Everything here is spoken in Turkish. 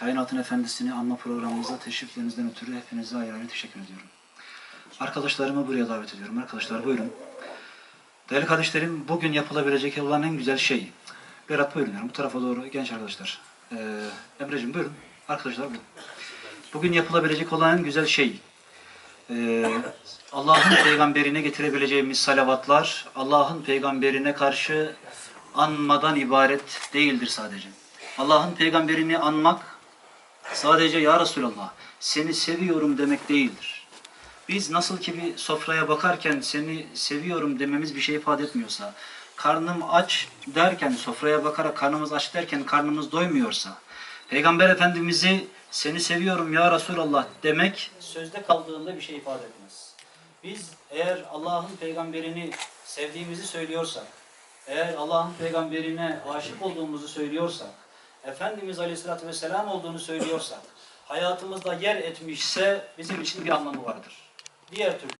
Kainatın Efendisi'ni anma programımıza teşriflerinizden ötürü hepinize ayrı ayrı teşekkür ediyorum. Arkadaşlarımı buraya davet ediyorum. Arkadaşlar buyurun. Değerli kardeşlerim, bugün yapılabilecek olan en güzel şey. Berat buyurun. Bu tarafa doğru genç arkadaşlar. Ee, Emre'cim buyurun. Arkadaşlar buyurun. Bugün yapılabilecek olan en güzel şey. Ee, Allah'ın peygamberine getirebileceğimiz salavatlar, Allah'ın peygamberine karşı anmadan ibaret değildir sadece. Allah'ın peygamberini anmak sadece ya Resulallah seni seviyorum demek değildir. Biz nasıl ki bir sofraya bakarken seni seviyorum dememiz bir şey ifade etmiyorsa, karnım aç derken sofraya bakarak karnımız aç derken karnımız doymuyorsa, Peygamber Efendimiz'i seni seviyorum ya Resulallah demek sözde kaldığında bir şey ifade etmez. Biz eğer Allah'ın peygamberini sevdiğimizi söylüyorsak, eğer Allah'ın peygamberine aşık olduğumuzu söylüyorsak, Efendimiz Aleyhisselatü Vesselam olduğunu söylüyorsak, hayatımızda yer etmişse bizim için bir anlamı vardır. Diğer türlü